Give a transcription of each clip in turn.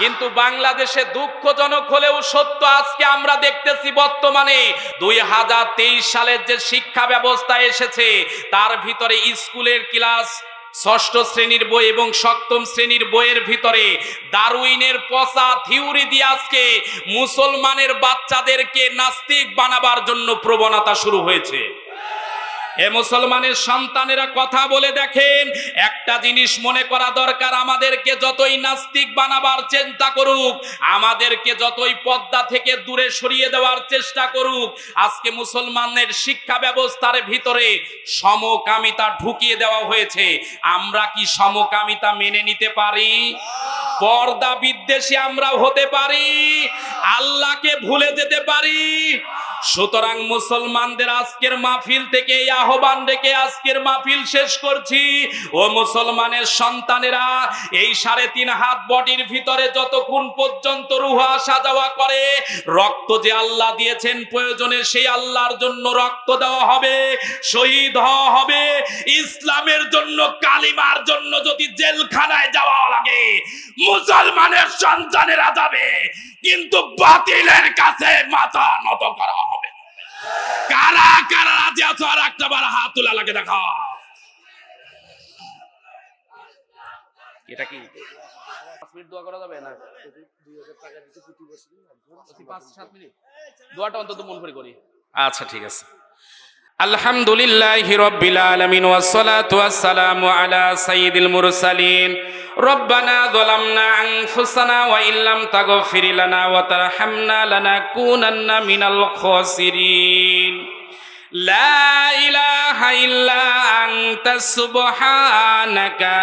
কিন্তু বাংলাদেশে দুঃখজনক হলেও সত্য, আজকে আমরা দেখতেছি বর্তমানে দুই হাজার তেইশ সালের যে শিক্ষা ব্যবস্থা এসেছে, তার ভিতরে স্কুলের ক্লাস, ষষ্ঠ শ্রেণির বই এবং সপ্তম শ্রেণির বইয়ের ভিতরে দারুইনের পচা থিওরি দিয়ে আজকে মুসলমানের বাচ্চাদেরকে নাস্তিক বানাবার জন্য প্রবণতা শুরু হয়েছে। এ মুসলমানের সন্তানেরা কথা বলে দেখেন, একটা জিনিস মনে করা দরকার, আমাদেরকে যতই নাস্তিক বানাবার চিন্তা করুক, আমাদেরকে যতই পদ্মা থেকে দূরে সরিয়ে দেওয়ার চেষ্টা করুক, আজকে মুসলমানের শিক্ষা ব্যবস্থার ভিতরে সমকামিতা ঢুকিয়ে দেওয়া হয়েছে। আমরা কি সমকামিতা মেনে নিতে পারি? পর্দা বিদ্বেষী আমরা হতে পারি। আল্লাহকে ভুলে যেতে পারি। সুতরাং মুসলমানদের আজকের মাহফিল থেকে এই আহ্বান রেখে আজকের মাহফিল শেষ করছি। ও মুসলমানের সন্তানেরা, এই সাড়ে তিন হাত বডির ভিতরে যতক্ষণ পর্যন্ত রুহ আসা যাওয়া করে, রক্ত যে আল্লাহ দিয়েছেন প্রয়োজনে সেই আল্লাহর জন্য রক্ত দেওয়া হবে, শহীদ হওয়া হবে। ইসলামের জন্য, কালিমার জন্য যদি জেলখানায় যাওয়া লাগে, মুসলমানের সন্তানেরা যাবে। কিন্তু বাতিলের কাছে মাথা নত করা হবে। কারা কারা রাজি আছো? আর একটা বার হাত তোলা লাগে দেখা এটা কি? মিনিট দোয়া করা যাবে না? মিনিট? দোয়াটা অন্তত মন করে করি। আচ্ছা ঠিক আছে। আলহামদুলিল্লাহ রব্বিল আলামিন ওয়াসসালাতু ওয়াসসালামু আলা সাইয়্যিদিল মুরসালিন। রব্বানা যালামনা আনফুসানা ওয়া ইল্লাম তাগফির লানা ওয়া তারহামনা লানাকুনান্না মিনাল খাসিরিন। লা ইলাহা ইল্লা আনতা সুবহানাকা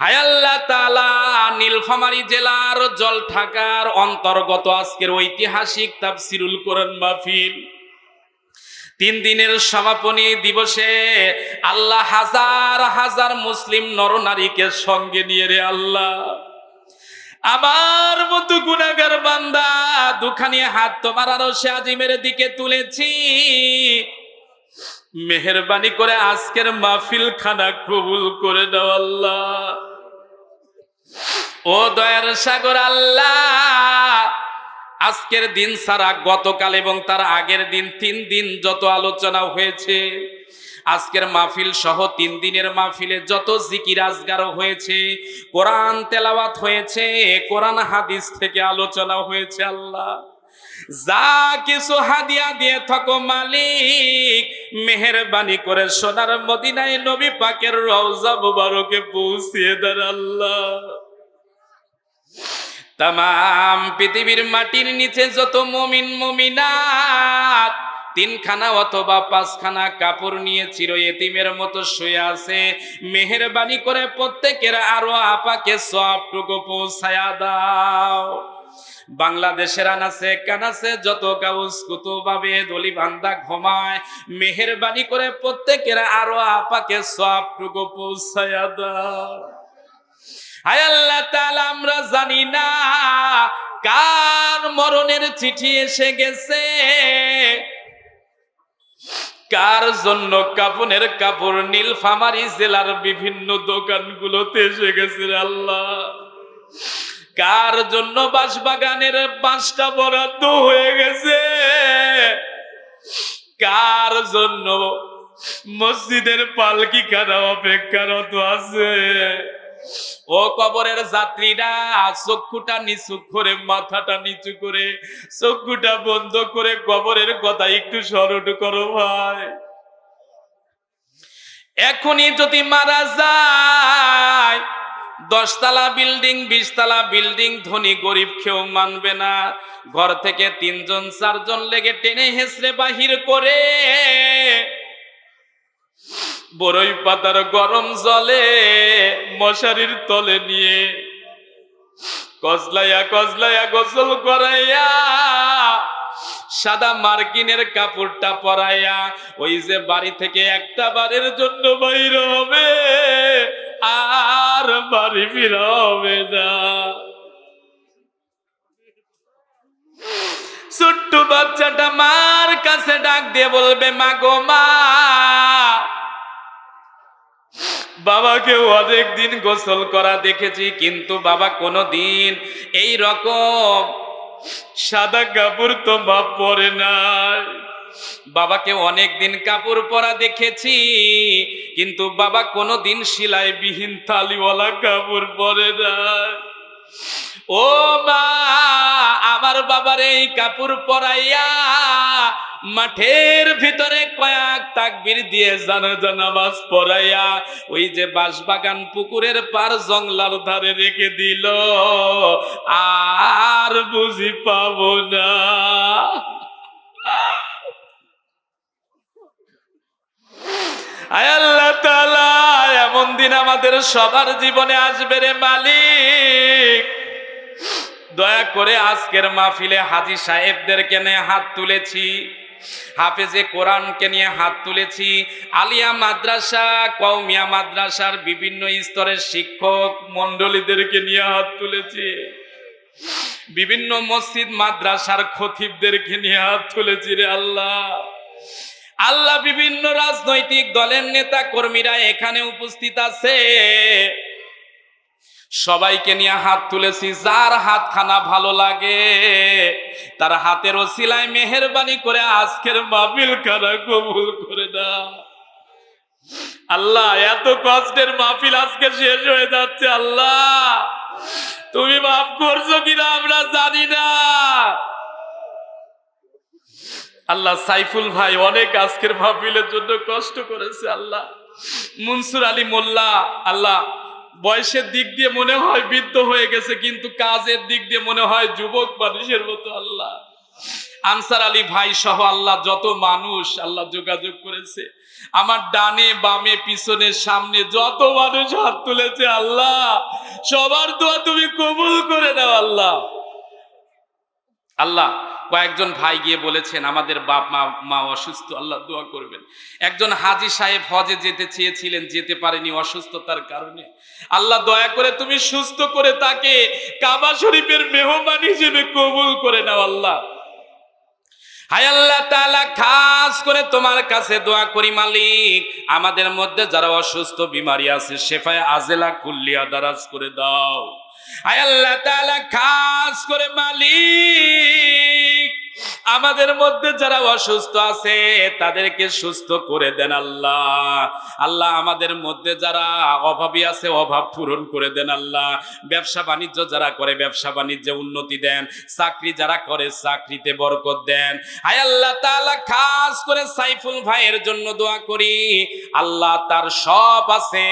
হায় আল্লাহ তাআলা, নীলফামারী জেলার জলঢাকার অন্তর্গত আজকের ঐতিহাসিক তাফসিরুল কোরআন মাহফিল। তিন দিনের সমাপনী দিবসে আল্লাহ হাজার হাজার মুসলিম নরনারীকে সঙ্গে নিয়ে রে আল্লাহ। আমার মতো গুনাগার বান্দা, দুখানি হাত তোমার আরও সে আজিমের দিকে তুলেছি। মেহরবানি করে আজকের মাহফিল খানা কবুল করে দাও আল্লাহ। ও দয়ার সাগর আল্লাহ, আজকের দিন সারা গতকাল এবং তার আগের দিন তিন দিন যত আলোচনা হয়েছে, আজকের মাহফিল সহ তিন দিনের মাহফিলে যত জিকির আজগার হয়েছে, কোরআন তেলাওয়াত হয়েছে, কোরআন হাদিস থেকে আলোচনা হয়েছে আল্লাহ। যা কিছু হাদিয়া দিয়ে থাকো মালিক, মেহরবানি করে সোনার মদিনায় নবী পাকের রওজা মুবারকে পৌঁছিয়ে দেন আল্লাহ। তাম পৃথিবীর মাটির নিচে যত মমিন মমিনাত, তিনখানা অথবা পাঁচখানা কাপড় নিয়ে চির এতিমের মতো শুয়ে আছে। মেহরবানি করে প্রত্যেকের আরও আপাকে সবটুকু পৌঁছায়া দাও। বাংলাদেশের আনাসে কানাসে যত গাউস কুতুবাবে দলি বান্দা ঘুমায়, মেহরবানি করে প্রত্যেকের আরও আপাকে সবটুকু পৌঁছায়া দাও। হায় আল্লাহ তাআলা, আমরা জানি না কার মরণের চিঠি এসে গেছে। কার জন্য কাপনের কাপড় নীলফামারী জেলার বিভিন্ন দোকানগুলোতে এসে গেছে আল্লাহ। কার জন্য বাঁশবাগানের বাঁশটা বরাদ্দ হয়ে গেছে। কার জন্য মসজিদের পালকি খানা অপেক্ষারত আছে। ও কবরের যাত্রীরা, চক্ষুটা নিচু করে, মাথাটা নিচু করে, চক্ষুটা বন্ধ করে কবরের কথা একটু স্মরণ করো ভাই। এখনই যদি মারা যায়, দশতলা বিল্ডিং, বিশতলা বিল্ডিং, ধনী গরিব কেউ মানবে না। ঘর থেকে তিনজন, চারজন লেগে টেনে হেসড়ে বাহির করে বড়ই পাতার গরম জলে মশারির তলে নিয়ে কজলাইয়া কজলাইয়া গোসল করাইয়া, সাদা মার্কিনের কাপড়টা পরাইয়া, ওই যে বাড়ি থেকে একটা বারের জন্য বাইর হবে, আর বাড়ি ফিরা হবে না। ছোট্ট বাচ্চাটা মার কাছে ডাক দিয়ে বলবে, মা গো মা বাবাকে অনেক দিন গোসল করা দেখেছি, কিন্তু বাবা কোনো দিন এই রকম সাদা কাপড় তো বাপ পরে নাই। বাবাকে অনেক দিন কাপড় পরা দেখেছি, কিন্তু বাবা কোনো দিন সেলাই বিহীন তালিওয়ালা কাপড় পরে নাই। ও মা, আমার বাবার এই কাপড় পরাইয়া মাঠের ভিতরে কয়েক তাকবির দিয়ে জানাজা নামাজ পড়াইয়া ওই যে বাঁশবাগান পুকুরের পার জংলার ধারে রেখে দিল। আর বুঝি পাবো না। আল্লাহ তাআলা, এমন দিন আমাদের সবার জীবনে আসবে রে মালিক। দয়া করে আজকের মাহফিলে হাজি সাহেবদেরকে নিয়ে হাত তুলেছি। হাফেজে কোরআনকে নিয়ে হাত তুলেছি। আলিয়া মাদ্রাসা কৌমিয়া মাদ্রাসার বিভিন্ন স্তরের শিক্ষক মণ্ডলীদেরকে নিয়ে হাত তুলেছি। বিভিন্ন মসজিদ মাদ্রাসার খতিবদেরকে নিয়ে হাত তুলেছি রে আল্লাহ। আল্লাহ বিভিন্ন রাজনৈতিক দলের নেতা কর্মীরা এখানে উপস্থিত আছে। সবাইকে নিয়ে হাত তুলেছি, যার হাতখানা ভালো লাগে, তার হাতের ওসিলায় মেহরবানি করে আজকের মাহফিল খানা কবুল করে দাও আল্লাহ, এত কষ্টের মাহফিল আজকে শেষ হয়ে যাচ্ছে, আল্লাহ। তুমি মাফ করছ কিনা আমরা জানি না। আল্লাহ, সাইফুল ভাই অনেক আজকের মাহফিলের জন্য কষ্ট করেছে, আল্লাহ। মনসুর আলী মোল্লা, আল্লাহ বয়সের দিক দিয়ে মনে হয় বৃদ্ধ হয়ে গেছে, কিন্তু কাজের দিক দিয়ে মনে হয় যুবক মানুষের মতো আল্লাহ। আনসার আলী ভাই সহ আল্লাহ যত মানুষ আল্লাহ যোগাযোগ করেছে। আমার ডানে, বামে, পিছনে, সামনে যত মানুষ হাত তুলেছে আল্লাহ, সবার দোয়া তুমি কবুল করে দাও আল্লাহ। আল্লাহ কয়েকজন ভাই গিয়ে বলেছেন, আমাদের বাপ, মা মা অসুস্থ, আল্লাহ দোয়া করবেন। একজন হাজি সাহেব হজে যেতে চেয়েছিলেন, যেতে পারেনি অসুস্থতার কারণে। আল্লাহ দয়া করে তুমি সুস্থ করে তাকে কাবা শরীফের মেহমান হিসেবে কবুল করে নাও, আল্লাহ। হায় আল্লাহ তাআলা, খাস করে তোমার কাছে দোয়া করি, মালিক। আমাদের মধ্যে যারা অসুস্থ, বিমারি আছে, শেফায় আজেলা কুল্লিয়া দারাজ করে দাও। হায় আল্লাহ তাআলা খাস করে মালিক। আমাদের মধ্যে যারা অসুস্থ আছে, তাদেরকে সুস্থ করে দেন আল্লাহ। আল্লাহ আমাদের মধ্যে যারা অভাবী আছে, অভাব পূরণ করে দেন আল্লাহ। ব্যবসা বাণিজ্য যারা করে, ব্যবসা বাণিজ্যে উন্নতি দেন। চাকরি যারা করে, চাকরিতে বরকত দেন। হায় আল্লাহ তাআলা, খাস করে সাইফুল ভাইয়ের জন্য দোয়া করি। আল্লাহ তার সব আছে,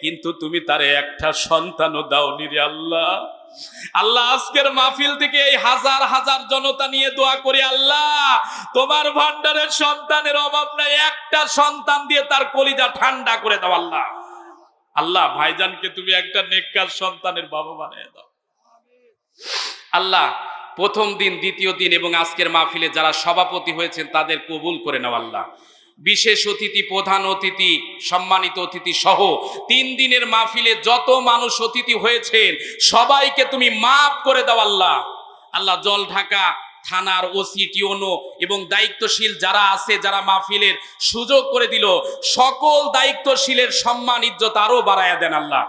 কিন্তু তুমি তারে একটা সন্তানও দাওনি রে আল্লাহ। আল্লাহ আজকের মাহফিল থেকে এই হাজার হাজার জনতা নিয়ে দোয়া করি, আল্লাহ, তোমার ভান্ডারের সন্তানের অভাব নাই, একটা সন্তান দিয়ে তার কলিজা ঠান্ডা করে দাও, আল্লাহ। আল্লাহ, ভাইজানকে তুমি একটা নেককার সন্তানের বাবা বানিয়ে দাও। আল্লাহ, প্রথম দিন, দ্বিতীয় দিন এবং আজকের মাহফিলে যারা সভাপতি হয়েছেন তাদের কবুল করে নাও, আল্লাহ। বিশেষ অতিথি, প্রধান অতিথি, সম্মানিত অতিথি সহ তিন দিনের মাহফিলে যত মানুষ অতিথি হয়েছেন, সবাইকে তুমি মাফ করে দাও আল্লাহ। আল্লাহ জল ঢাকা, থানার ওসি, টিওনো এবং দায়িত্বশীল যারা আছে, যারা মাহফিলের সুযোগ করে দিল, সকল দায়িত্বশীলের সম্মান, ইজ্জত আরও বাড়ায়া দেন আল্লাহ।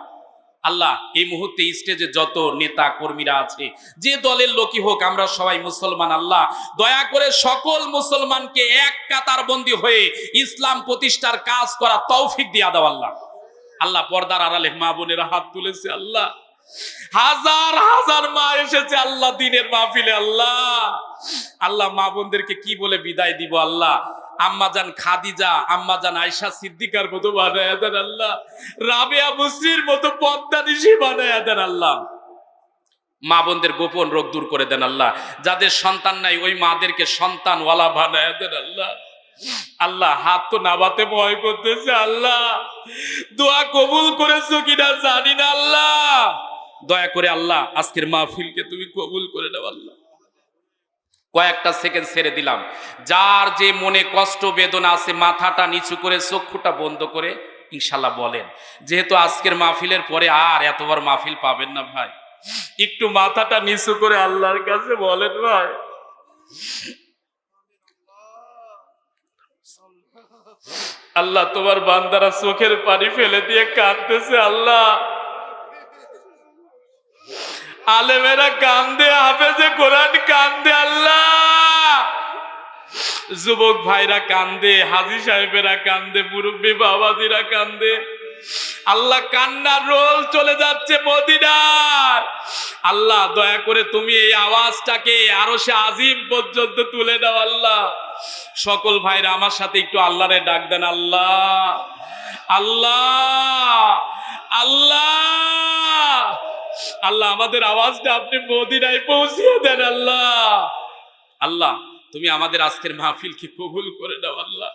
আল্লাহ, এই মুহূর্তে স্টেজে যত নেতা কর্মীরা আছে, যে দলের লোকই হোক, আমরা সবাই মুসলমান আল্লাহ। দয়া করে সকল মুসলমানকে এক কাতার বন্দী হয়ে ইসলাম প্রতিষ্ঠার কাজ করা তৌফিক দিয়া দাও আল্লাহ। আল্লাহ পর্দার আড়ালে মা বোনেরা হাত তুলেছে আল্লাহ। হাজার হাজার মা এসেছে আল্লাহ, দিনের মাহফিলে আল্লাহ। আল্লাহ মা বোনদেরকে কি বলে বিদায় দিব আল্লাহ? আম্মাজান খাদিজা আম্মাজান আয়সা সিদ্দিকার মতো বানায় দেন আল্লাহ। রাবেয়া মুসরির মতো পদ্মা নিশি বানায় দেন আল্লাহ। মা বোনদের গোপন রোগ দূর করে দেন আল্লাহ। যাদের সন্তান নাই, ওই মাদেরকে সন্তানওয়ালা বানায় দেন আল্লাহ। আল্লাহ, হাত তো নাবাতে ভয় করতেছে আল্লাহ। দোয়া কবুল করেছ কিনা জানি না আল্লাহ। দয়া করে আল্লাহ, আজকের মাহফিলকে তুমি কবুল করে নাও আল্লাহ। কয়েকটা সেকেন্ড ছেড়ে দিলাম। যার যে মনে কষ্ট, বেদনা আছে, মাথাটা নিচু করে, চক্ষুটা বন্ধ করে ইনশাল্লাহ বলেন। যেহেতু আজকের মাহফিলের পরে আর এতবার মাহফিল পাবেন না ভাই। একটু মাথাটা নিচু করে আল্লাহর কাছে বলেন ভাই। আল্লাহ তোমার বান্দারা চোখের পানি ফেলে দিয়ে কাঁদতেছে, আল্লাহ। আলেমেরা কান্দে, হাফেজে কোরআন যুবক ভাইরা কান্দে, হাজি সাহেবেরা কান্দে, মুরব্বী বাবাজিরা কান্দে। আল্লাহ কান্নার রোল চলে যাচ্ছে মদিনার। আল্লাহ, দয়া করে তুমি এই আওয়াজটাকে আরও সে আজিম পর্যন্ত তুলে দাও, আল্লাহ। সকল ভাইরা আমার সাথে একটু আল্লাহরে ডাক দেন, আল্লাহ। আল্লাহ আল্লাহ। আল্লাহ, আমাদের আওয়াজটা আপনি মদিনায় পৌঁছিয়ে দেন, আল্লাহ। আল্লাহ তুমি আমাদের আজকের মাহফিলকে কবুল করে দাও আল্লাহ।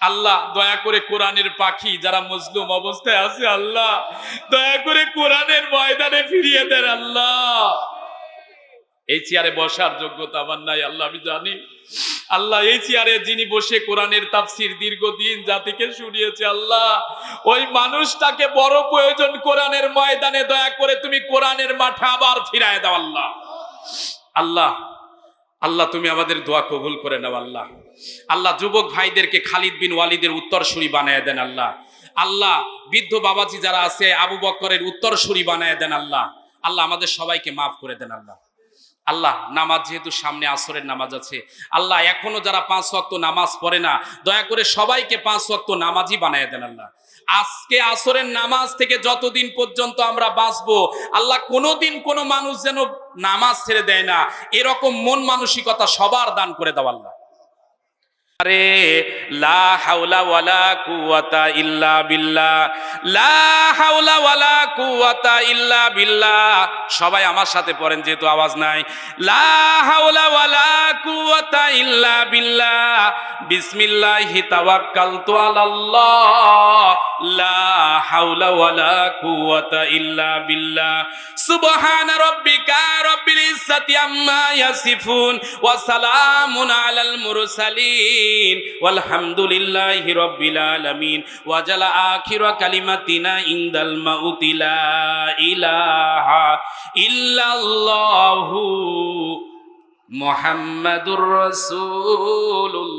আল্লাহ, দয়া করে কোরআনের পাখি যারা মজলুম অবস্থায় আছে, আল্লাহ, দয়া করে কোরআনের ময়দানে ফিরিয়ে দেন, আল্লাহ। এই চেয়ারে বসার যোগ্যতা আমার নাই, আল্লাহ, আমি জানি। আল্লাহ, এই চেয়ারে যিনি বসে কোরআনের তাফসির দীর্ঘদিন জাতিকে শুনিয়েছে, আল্লাহ, ওই মানুষটাকে বড় প্রয়োজন কোরআনের ময়দানে, দয়া করে তুমি কোরআনের মাঠে আবার ফিরায় দাও, আল্লাহ। আল্লাহ আল্লাহ, তুমি আমাদের দোয়া কবুল করে নাও আল্লাহ। আল্লাহ, যুবক ভাইদেরকে খালিদ বিন ওয়ালিদের উত্তরসূরি বানায় দেন আল্লাহ। আল্লাহ, বৃদ্ধ বাবাজি যারা আছে, আবু বক্করের উত্তরসূরি বানায় দেন আল্লাহ। আল্লাহ, আমাদের সবাইকে মাফ করে দেন আল্লাহ। আল্লাহ, নামাজ যেহেতু সামনে আসরের নামাজ আছে, আল্লাহ, এখনও যারা পাঁচ ওয়াক্ত নামাজ পড়ে না, দয়া করে সবাইকে পাঁচ ওয়াক্ত নামাজই বানায় দেন আল্লাহ। আজকে আসরের নামাজ থেকে যতদিন পর্যন্ত আমরা বাঁচব, আল্লাহ কোনোদিন কোনো মানুষ যেন নামাজ ছেড়ে দেয় না। এরকম মন মানসিকতা সবার দান করে দাও আল্লাহ। আরে, লা হাওলা ওয়ালা কুওয়াতা ইল্লা বিল্লাহ। লা হাওলা ওয়ালা কুওয়াতা ইল্লা বিল্লাহ। সবাই আমার সাথে পড়েন, যেহেতু আওয়াজ নাই। লা হাওলা ওয়ালা কুওয়াতা ইল্লা বিল্লাহ। বিসমিল্লাহি তাওয়াক্কালতু আলাল্লাহ। লা হাওলা ওয়ালা কুওয়াতা ইল্লা বিল্লাহ। সুবহানা রাব্বিকা রাব্বিল ইজ্জাতি আম্মা ইয়াসিফুন। ওয়া সালামুন আলাল মুরসালিন। ওয়ালহামদুলিল্লাহি রাব্বিল আলামিন ওয়া জালা আখিরা কালিমাতিনা ইনদাল মাউতি লা ইলাহা ইল্লাল্লাহু মুহাম্মাদুর রাসূলুল্লাহ।